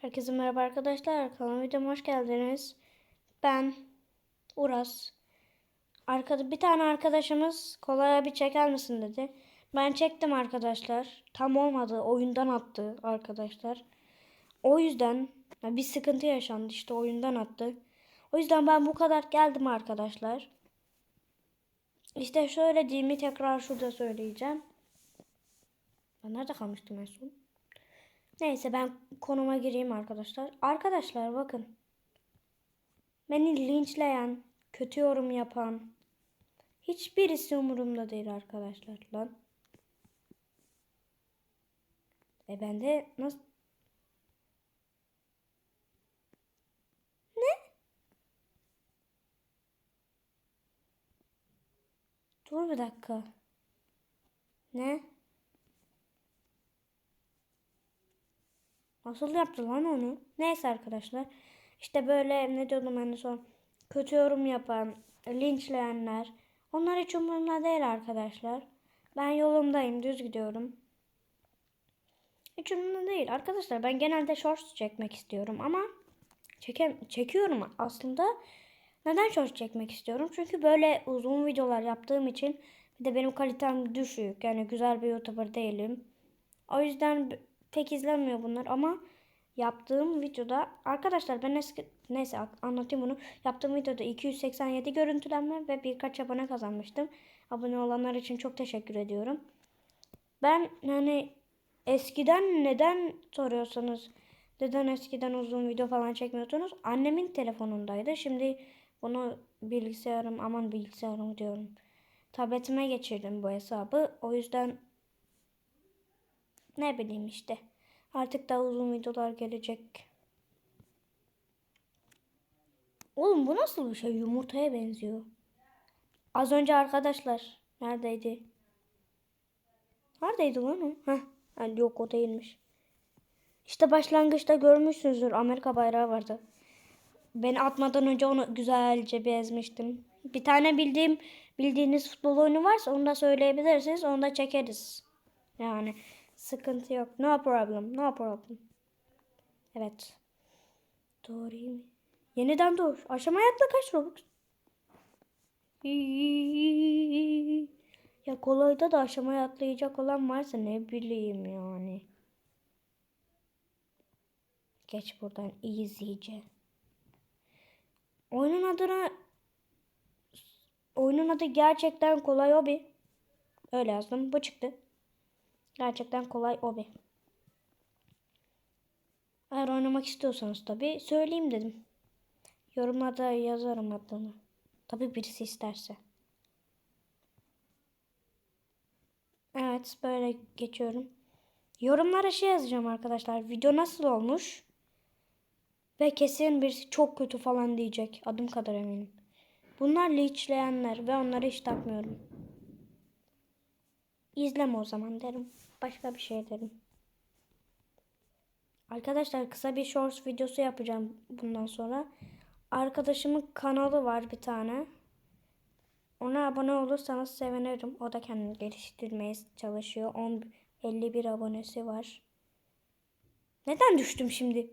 Herkese merhaba arkadaşlar. Kanalıma videoma hoş geldiniz. Ben Uras. Arkada bir tane arkadaşımız kolaya bir çeker misin dedi. Ben çektim arkadaşlar. Tam olmadı. Oyundan attı arkadaşlar. O yüzden bir sıkıntı yaşandı işte oyundan attı. O yüzden ben bu kadar geldim arkadaşlar. İşte söylediğimi tekrar şurada söyleyeceğim. Ben nerede kalmıştım en son? Neyse ben konuma gireyim arkadaşlar. Arkadaşlar bakın. Beni linçleyen, kötü yorum yapan hiçbirisi umurumda değil arkadaşlar lan. E ben de nasıl? Dur bir dakika. Ne? Nasıl yaptı lan onu? Neyse arkadaşlar. İşte böyle ne diyordum en son. Kötü yorum yapan, linçleyenler. Onlar hiç umurumda değil arkadaşlar. Ben yolumdayım, düz gidiyorum. Hiç umurumda değil. Arkadaşlar ben genelde shorts çekmek istiyorum ama çekem çekiyorum aslında. Neden shorts çekmek istiyorum? Çünkü böyle uzun videolar yaptığım için bir de benim kalitem düşük. Yani güzel bir YouTuber değilim. O yüzden pek izlenmiyor bunlar ama yaptığım videoda arkadaşlar ben eski neyse anlatayım bunu. Yaptığım videoda 287 görüntülenme ve birkaç abone kazanmıştım. Abone olanlar için çok teşekkür ediyorum. Ben hani eskiden neden soruyorsanız neden eskiden uzun video falan çekmiyordunuz? Annemin telefonundaydı. Şimdi bunu bilgisayarım aman bilgisayarım diyorum. Tabletime geçirdim bu hesabı. O yüzden ne bileyim işte. Artık daha uzun videolar gelecek. Oğlum bu nasıl bir şey? Yumurtaya benziyor. Az önce arkadaşlar. Neredeydi? Neredeydi lan o? Heh. Yani yok o değilmiş. İşte başlangıçta görmüşsünüzdür. Amerika bayrağı vardı. Beni atmadan önce onu güzelce bezmiştim. Bir tane bildiğim bildiğiniz futbol oyunu varsa onu da söyleyebilirsiniz. Onu da çekeriz. Yani Sıkıntı yok. No problem. No problem. Evet. Doğru mi? Yeniden doğur. Aşama atla kaç Robux? Ya kolayda da aşamaya atlayacak olan varsa ne bileyim yani. Geç buradan easy'ce. Oyunun adına oyunun adı gerçekten kolay hobi. Öyle yazdım. Bu çıktı. Gerçekten kolay obi. Eğer oynamak istiyorsanız tabi söyleyeyim dedim. Yorumlarda yazarım adını. Tabi birisi isterse. Evet böyle geçiyorum. Yorumlara şey yazacağım arkadaşlar. Video nasıl olmuş? Ve kesin birisi çok kötü falan diyecek. Adım kadar eminim. Bunlar linçleyenler ve onları hiç takmıyorum. İzleme o zaman derim. Başka bir şey derim. Arkadaşlar kısa bir shorts videosu yapacağım bundan sonra. Arkadaşımın kanalı var bir tane. Ona abone olursanız sevinirim. O da kendini geliştirmeye çalışıyor. 10 51 abonesi var. Neden düştüm şimdi?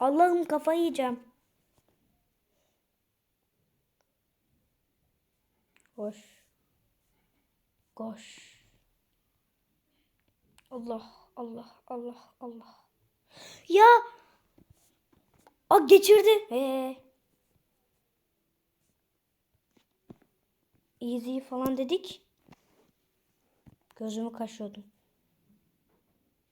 Allah'ım kafayı yiyeceğim. Koş. Koş. Allah Allah Allah Allah. Ya. A geçirdi. Ee. Easy falan dedik. Gözümü kaşıyordum.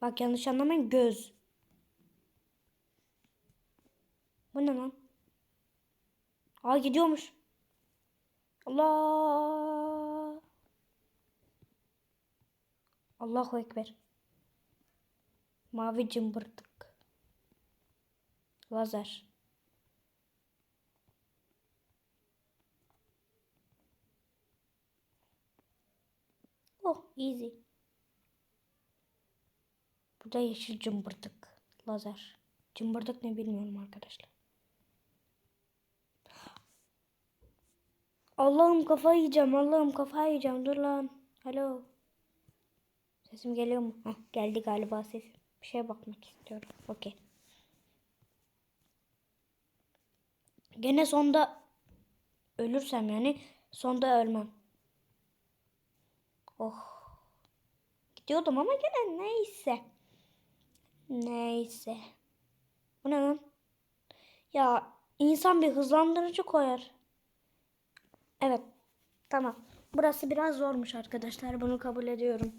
Bak yanlış anlamayın göz. Bu ne lan? Aa gidiyormuş. Allah. Allahu Ekber. Mavi cımbırtık. Lazer. Oh easy. Burada yeşil cımbırtık. Lazer. Cımbırtık ne bilmiyorum arkadaşlar. Allah'ım kafayı yiyeceğim. Allah'ım kafayı yiyeceğim. Dur lan. Alo. Sesim geliyor mu? Heh, geldi galiba ses. Bir şeye bakmak istiyorum. Okey. Gene sonda ölürsem yani sonda ölmem. Oh. Gidiyordum ama gene neyse. Neyse. Bu ne lan? Ya insan bir hızlandırıcı koyar. Evet. Tamam. Burası biraz zormuş arkadaşlar. Bunu kabul ediyorum.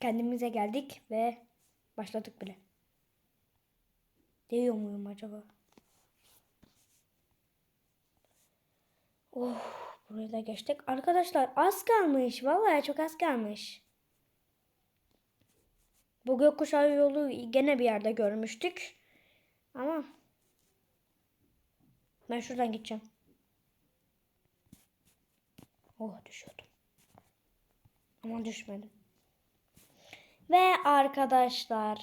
Kendimize geldik ve başladık bile. Değiyor muyum acaba? Oh, buraya da geçtik. Arkadaşlar az kalmış. Vallahi çok az kalmış. Bu gökkuşağı yolu gene bir yerde görmüştük. Ama ben şuradan gideceğim. Oh düşüyordum. Ama düşmedim. Ve arkadaşlar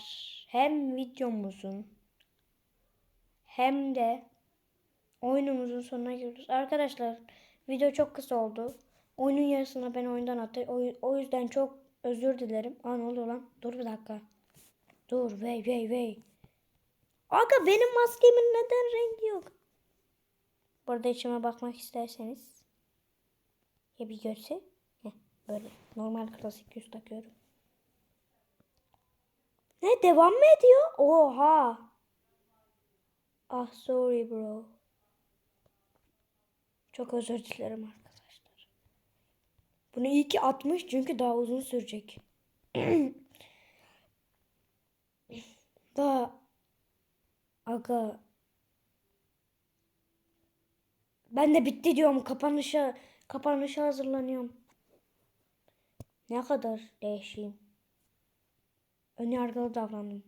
hem videomuzun hem de oyunumuzun sonuna geliyoruz. Arkadaşlar video çok kısa oldu. Oyunun yarısına ben oyundan attım. O, o yüzden çok özür dilerim. Aa ne oluyor lan? Dur bir dakika. Dur vey vey vey. Aga benim maskemin neden rengi yok? Burada içime bakmak isterseniz. Ya bir görse. Heh, böyle normal klasik yüz takıyorum. Ne devam mı ediyor? Oha. Ah sorry bro. Çok özür dilerim arkadaşlar. Bunu iyi ki atmış çünkü daha uzun sürecek. daha aga ben de bitti diyorum kapanışa kapanışa hazırlanıyorum. Ne kadar değişeyim. Önyargılı davrandım.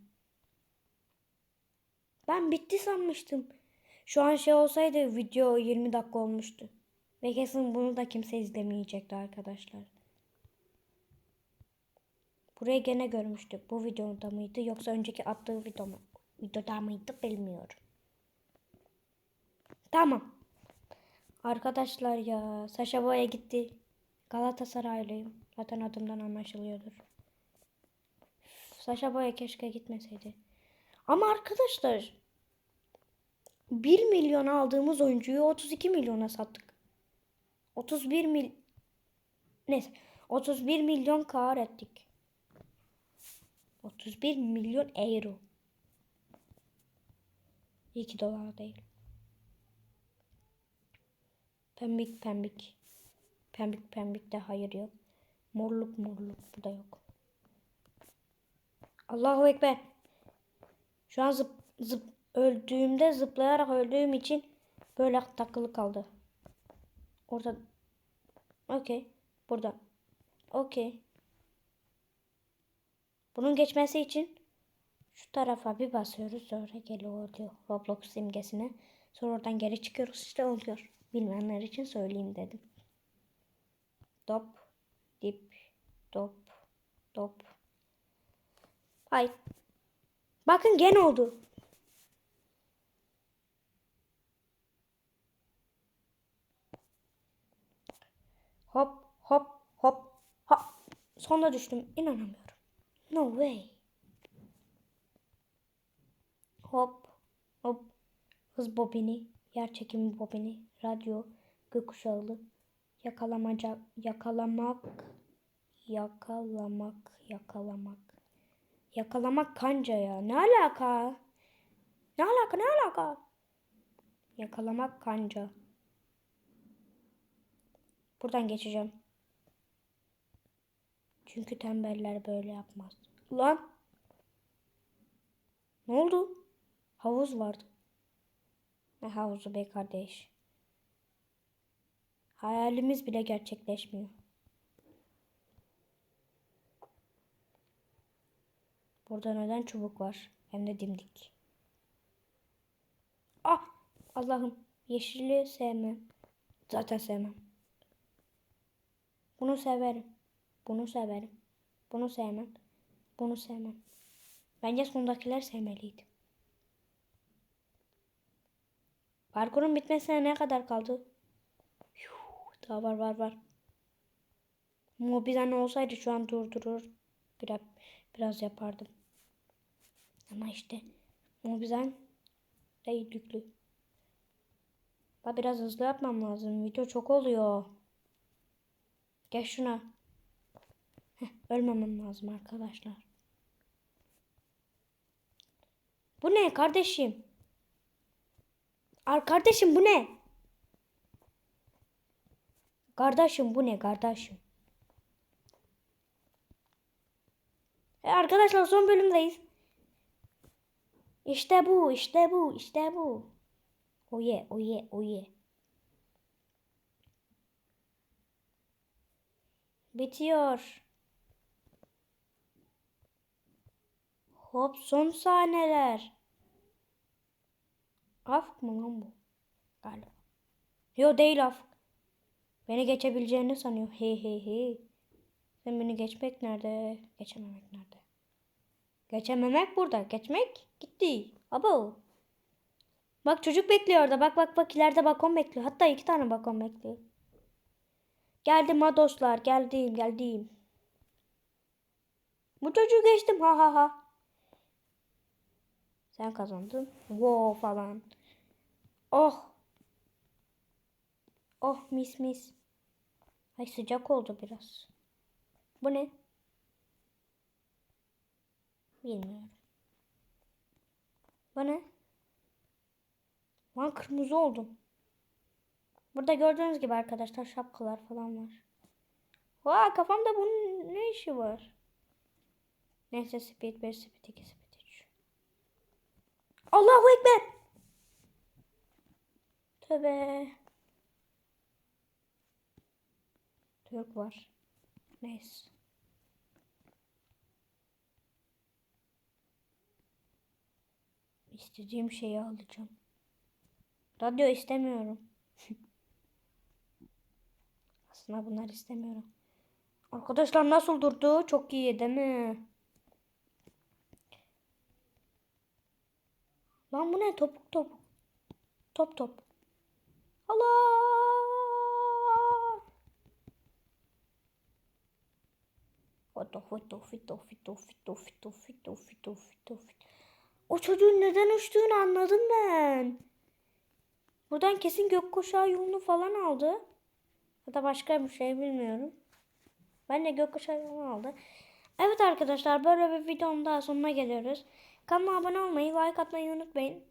Ben bitti sanmıştım. Şu an şey olsaydı video 20 dakika olmuştu. Ve kesin bunu da kimse izlemeyecekti arkadaşlar. Burayı gene görmüştük. Bu videoda mıydı yoksa önceki attığı video mu? Videoda mıydı bilmiyorum. Tamam. Arkadaşlar ya Saşa Boya gitti. Galatasaraylıyım. Zaten adımdan anlaşılıyordur. Saşa Boya keşke gitmeseydi. Ama arkadaşlar 1 milyon aldığımız oyuncuyu 32 milyona sattık. 31 mil neyse 31 milyon kar ettik. 31 milyon euro. 2 dolar değil. Pembik pembik. Pembik pembik de hayır yok. Morluk morluk bu da yok. Allahu Ekber. Şu an zıp, zıp öldüğümde zıplayarak öldüğüm için böyle takılı kaldı. Orada. Okey. Burada. Okey. Bunun geçmesi için şu tarafa bir basıyoruz. Sonra geliyor diyor Roblox simgesine. Sonra oradan geri çıkıyoruz. İşte oluyor. Bilmeyenler için söyleyeyim dedim. Dop. Dip. Dop. Dop. Ay. Bakın gene oldu. Hop hop hop hop. Sonda düştüm. İnanamıyorum. No way. Hop hop. Hız bobini, yer çekimi bobini, radyo, gökkuşağı, yakalamaca, yakalamak, yakalamak, yakalamak. Yakalamak kanca ya. Ne alaka? Ne alaka ne alaka? Yakalamak kanca. Buradan geçeceğim. Çünkü tembeller böyle yapmaz. Lan. Ne oldu? Havuz vardı. Ne havuzu be kardeş. Hayalimiz bile gerçekleşmiyor. Burada neden çubuk var? Hem de dimdik. Ah! Allah'ım. Yeşili sevmem. Zaten sevmem. Bunu severim. Bunu severim. Bunu sevmem. Bunu sevmem. Bence sondakiler sevmeliydi. Parkurun bitmesine ne kadar kaldı? Yuh, daha var var var. Mobizan olsaydı şu an durdurur. Biraz, biraz yapardım. Ama işte o bizden değil yüklü. Da biraz hızlı yapmam lazım. Video çok oluyor. Geç şuna. Heh, ölmemem lazım arkadaşlar. Bu ne kardeşim? Ar kardeşim bu ne? Kardeşim bu ne kardeşim? E arkadaşlar son bölümdeyiz. İşte bu, işte bu, işte bu. Oye, oye, oye. Bitiyor. Hop son sahneler. Afk mı lan bu? Galiba. Yo değil Afk. Beni geçebileceğini sanıyor. He he he. Sen beni geçmek nerede? Geçememek nerede? Geçememek burada. Geçmek gitti. Abo. Bak çocuk bekliyor orada. Bak bak bak ileride balkon bekliyor. Hatta iki tane balkon bekliyor. Geldim ha dostlar. Geldim geldim. Bu çocuğu geçtim ha ha ha. Sen kazandın. Wow falan. Oh. Oh mis mis. Ay sıcak oldu biraz. Bu ne? Bilmiyorum. Bu ne? Lan kırmızı oldum. Burada gördüğünüz gibi arkadaşlar şapkalar falan var. Vaa kafamda bunun ne işi var? Neyse speed 1, speed 2, speed 3. Allahu Ekber. Tövbe. Türk var. Neyse. İstediğim şeyi alacağım. Radyo istemiyorum. Aslında bunlar istemiyorum. Arkadaşlar nasıl durdu? Çok iyi değil mi? Lan bu ne? Topuk topuk. Top top. Allah! Fito fito fito fito fito fito fito fito fito fito. O çocuğun neden uçtuğunu anladım ben. Buradan kesin gökkuşağı yolunu falan aldı. Ya da başka bir şey bilmiyorum. Ben de gökkuşağı yolunu aldı. Evet arkadaşlar böyle bir videonun daha sonuna geliyoruz. Kanalıma abone olmayı, like atmayı unutmayın.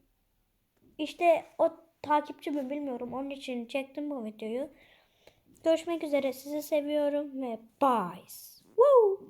İşte o takipçi mi bilmiyorum. Onun için çektim bu videoyu. Görüşmek üzere. Sizi seviyorum ve bye. Woo!